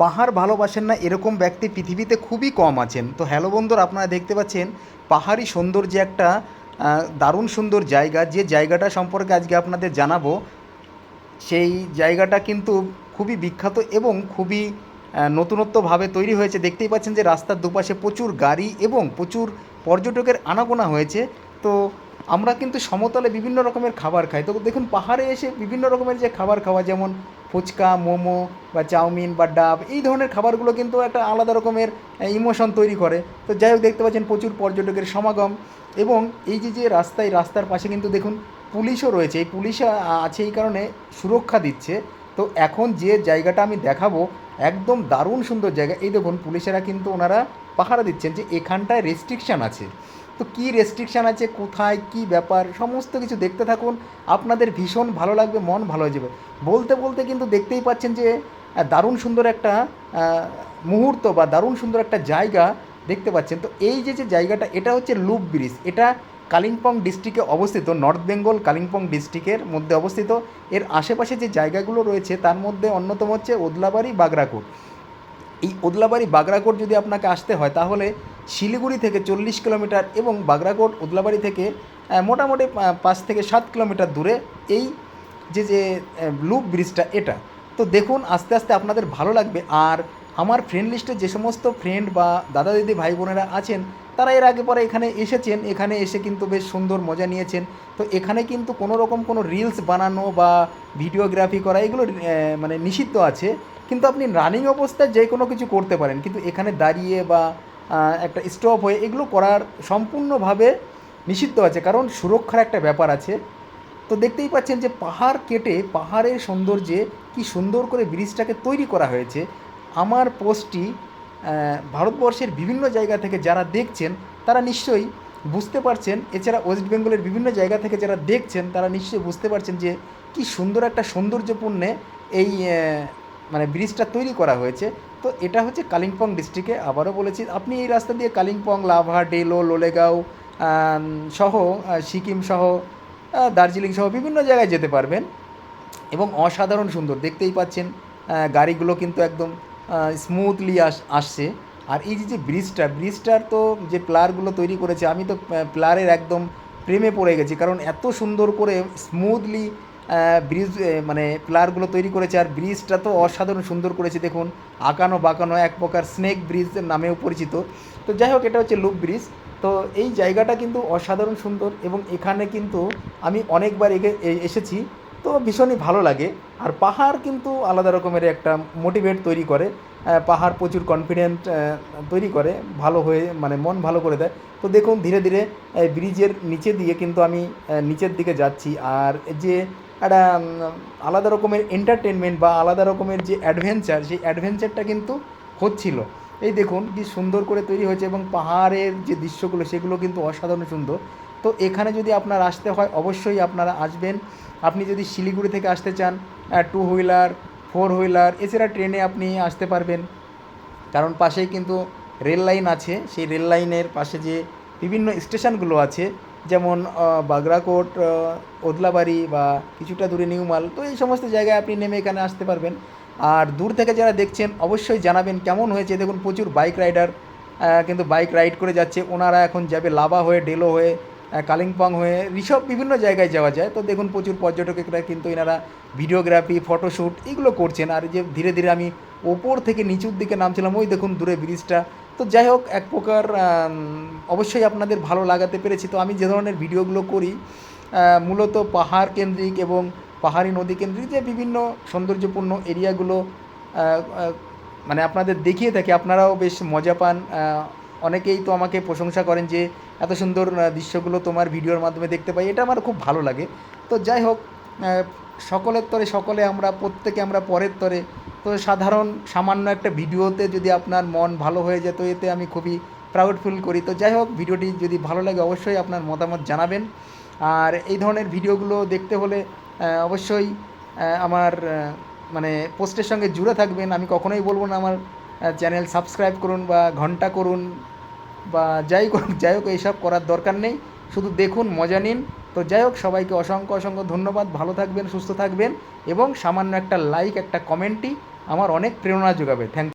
পাহাড় ভালোবাসেন না এরকম ব্যক্তি পৃথিবীতে খুবই কম আছেন। তো হ্যালো বন্ধুরা, আপনারা দেখতে পাচ্ছেন পাহাড়ি সৌন্দর্য একটা দারুণ সুন্দর জায়গা। যে জায়গাটা সম্পর্কে আজকে আপনাদের জানাব, সেই জায়গাটা কিন্তু খুবই বিখ্যাত এবং খুবই নতুনত্বভাবে তৈরি হয়েছে। দেখতেই পাচ্ছেন যে রাস্তার দুপাশে প্রচুর গাড়ি এবং প্রচুর পর্যটকের আনাগোনা হয়েছে। তো আমরা কিন্তু সমতলে বিভিন্ন রকমের খাবার খাই। তো দেখুন, পাহাড়ে এসে বিভিন্ন রকমের যে খাবার খাওয়া, যেমন ফুচকা, মোমো বা চাউমিন বা ডাব, এই ধরনের খাবারগুলো কিন্তু একটা আলাদা রকমের ইমোশন তৈরি করে। তো যাই হোক, দেখতে পাচ্ছেন প্রচুর পর্যটকের সমাগম এবং এই যে যে রাস্তায়, রাস্তার পাশে কিন্তু দেখুন পুলিশও রয়েছে। এই পুলিশ আছে এই কারণে সুরক্ষা দিচ্ছে। তো এখন যে জায়গাটা আমি দেখাবো, একদম দারুণ সুন্দর জায়গা। এই দেখুন, পুলিশেরা কিন্তু ওনারা পাহারা দিচ্ছেন যে এখানটায় রেস্ট্রিকশান আছে। তো কী রেস্ট্রিকশান আছে, কোথায়, কি ব্যাপার, সমস্ত কিছু দেখতে থাকুন। আপনাদের ভীষণ ভালো লাগবে, মন ভালো হয়ে যাবে। বলতে বলতে কিন্তু দেখতেই পাচ্ছেন যে দারুণ সুন্দর একটা মুহূর্ত বা দারুণ সুন্দর একটা জায়গা দেখতে পাচ্ছেন। তো এই যে যে জায়গাটা, এটা হচ্ছে লুপ ব্রিজ। এটা কালিম্পং ডিস্ট্রিক্টে অবস্থিত, নর্থ বেঙ্গল কালিম্পং ডিস্ট্রিক্টের মধ্যে অবস্থিত। এর আশেপাশে যে জায়গাগুলো রয়েছে, তার মধ্যে অন্যতম হচ্ছে ওদলাবাড়ি বাগরাকোট এই ওদলাবাড়ি বাগরাকোট যদি আপনাকে আসতে হয়, তাহলে শিলিগুড়ি থেকে চল্লিশ কিলোমিটার এবং বাগরাকোট ওদলাবাড়ি থেকে মোটামুটি পাঁচ থেকে সাত কিলোমিটার দূরে এই যে যে লুপ ব্রিজটা এটা। তো দেখুন, আস্তে আস্তে আপনাদের ভালো লাগবে। আর আমার ফ্রেন্ড লিস্টে যে সমস্ত ফ্রেন্ড বা দাদা দিদি, ভাই বোনেরা আছেন, তারা এর আগে পরে এখানে এসেছেন। এখানে এসে কিন্তু বেশ সুন্দর মজা নিয়েছেন। তো এখানে কিন্তু কোনো রকম কোনো রিলস বানানো বা ভিডিওগ্রাফি করা এগুলো মানে নিষিদ্ধ আছে। কিন্তু আপনি রানিং অবস্থায় যে কোনো কিছু করতে পারেন। কিন্তু এখানে দাঁড়িয়ে বা একটা স্টপ হয়ে এগুলো করার সম্পূর্ণভাবে নিষিদ্ধ আছে। কারণ সুরক্ষার একটা ব্যাপার আছে। তো দেখতেই পাচ্ছেন যে পাহাড় কেটে পাহাড়ের সৌন্দর্যে কি সুন্দর করে ব্রিজটাকে তৈরি করা হয়েছে। আমার পোস্টটি ভারতবর্ষের বিভিন্ন জায়গা থেকে যারা দেখছেন, তারা নিশ্চয়ই বুঝতে পারছেন। এছাড়া ওয়েস্ট বেঙ্গলের বিভিন্ন জায়গা থেকে যারা দেখছেন, তারা নিশ্চয়ই বুঝতে পারছেন যে, কি সুন্দর একটা সৌন্দর্যপূর্ণে এই মানে ব্রিজটা তৈরি করা হয়েছে। তো এটা হচ্ছে কালিম্পং ডিস্ট্রিক্টে আবারও বলেছি, আপনি এই রাস্তা দিয়ে কালিম্পং, লাভা, ডেলো, লোলেগাঁও সহ সিকিম সহ দার্জিলিং সহ বিভিন্ন জায়গায় যেতে পারবেন। এবং অসাধারণ সুন্দর, দেখতেই পাচ্ছেন গাড়িগুলো কিন্তু একদম স্মুথলি আস, আসছে। আর এই যে ব্রিজটা, ব্রিজটার তো যে প্লারগুলো তৈরি করেছে, আমি তো প্লারের একদম প্রেমে পড়ে গেছি। কারণ এত সুন্দর করে স্মুথলি ব্রিজ মানে প্লারগুলো তৈরি করেছে। আর ব্রিজটা তো অসাধারণ সুন্দর করেছে, দেখুন। আঁকানো বাঁকানো এক প্রকার স্নেক ব্রিজ নামেও পরিচিত। তো যাই হোক, এটা হচ্ছে লুপ ব্রিজ তো এই জায়গাটা কিন্তু অসাধারণ সুন্দর এবং এখানে কিন্তু আমি অনেকবার এসেছি। তো ভীষণই ভালো লাগে। আর পাহাড় কিন্তু আলাদা রকমের একটা মোটিভেট তৈরি করে। পাহাড় প্রচুর কনফিডেন্ট তৈরি করে, ভালো হয়ে মানে মন ভালো করে দেয়। তো দেখুন, ধীরে ধীরে ব্রিজের নিচে দিয়ে কিন্তু আমি নিচের দিকে যাচ্ছি। আর যে একটা আলাদা রকমের এন্টারটেনমেন্ট বা আলাদা রকমের যে অ্যাডভেঞ্চার সেই অ্যাডভেঞ্চারটা কিন্তু হচ্ছিল। এই দেখুন, কি সুন্দর করে তৈরি হয়েছে এবং পাহাড়ের যে দৃশ্যগুলো, সেগুলো কিন্তু অসাধারণ সুন্দর। তো এখানে যদি আপনার আসতে হয়, অবশ্যই আপনারা আসবেন। আপনি যদি শিলিগুড়ি থেকে আসতে চান টু হুইলার ফোর হুইলার এছাড়া ট্রেনে আপনি আসতে পারবেন। কারণ পাশেই কিন্তু রেল লাইন আছে। সেই রেল লাইনের পাশে যে বিভিন্ন স্টেশনগুলো আছে, যেমন বাগরাকোট ওদলাবাড়ি বা কিছুটা দূরে নিউমাল তো এই সমস্ত জায়গায় আপনি নেমে এখানে আসতে পারবেন। আর দূর থেকে যারা দেখছেন, অবশ্যই জানাবেন কেমন হয়েছে। দেখুন, প্রচুর বাইক রাইডার কিন্তু বাইক রাইড করে যাচ্ছে। ওনারা এখন যাবে লাভা হয়ে ডেলো হয়ে কালিম্পং হয়ে ঋষভ বিভিন্ন জায়গায় যাওয়া যায়। তো দেখুন প্রচুর পর্যটকেরা কিন্তু এনারা ভিডিওগ্রাফি ফটোশ্যুট এগুলো করছেন। আর যে ধীরে ধীরে আমি ওপর থেকে নিচুর দিকে নামছিলাম, ওই দেখুন দূরে ব্রিজটা। তো যাই হোক, এক প্রকার অবশ্যই আপনাদের ভালো লাগাতে পেরেছি। তো আমি যে ধরনের ভিডিওগুলো করি মূলত পাহাড় কেন্দ্রিক এবং পাহাড়ি নদী কেন্দ্রিক যে বিভিন্ন সৌন্দর্যপূর্ণ এরিয়াগুলো মানে আপনাদের দেখিয়ে থাকি। আপনারাও বেশ মজা পান অনেকেই তো আমাকে প্রশংসা করেন যে এত সুন্দর দৃশ্যগুলো তোমার ভিডিওর মাধ্যমে দেখতে পাই। এটা আমার খুব ভালো লাগে। তো যাই হোক সকলের তরে সকলে আমরা, প্রত্যেকে আমরা পরের তরে। তো সাধারণ, সামান্য একটা ভিডিওতে যদি আপনার মন ভালো হয়ে যেত, এতে আমি খুবই প্রাউড ফিল করি। তো যাই হোক, ভিডিওটি যদি ভালো লাগে, অবশ্যই আপনার মতামত জানাবেন। আর এই ধরনের ভিডিওগুলো দেখতে হলে অবশ্যই আমার মানে পোস্টের সঙ্গে জুড়ে থাকবেন। আমি কখনোই বলব না, আমার চ্যানেল সাবস্ক্রাইব করুন বা ঘণ্টা করুন। বা যাই যাই হোক, এইসব করার দরকার নেই। শুধু দেখুন, মজা নিন। তো যাই হোক, সবাইকে অসংখ্য অসংখ্য ধন্যবাদ। ভালো থাকবেন, সুস্থ থাকবেন এবং সামান্য একটা লাইক একটা কমেন্টই আমার অনেক প্রেরণা যোগাবে। থ্যাংক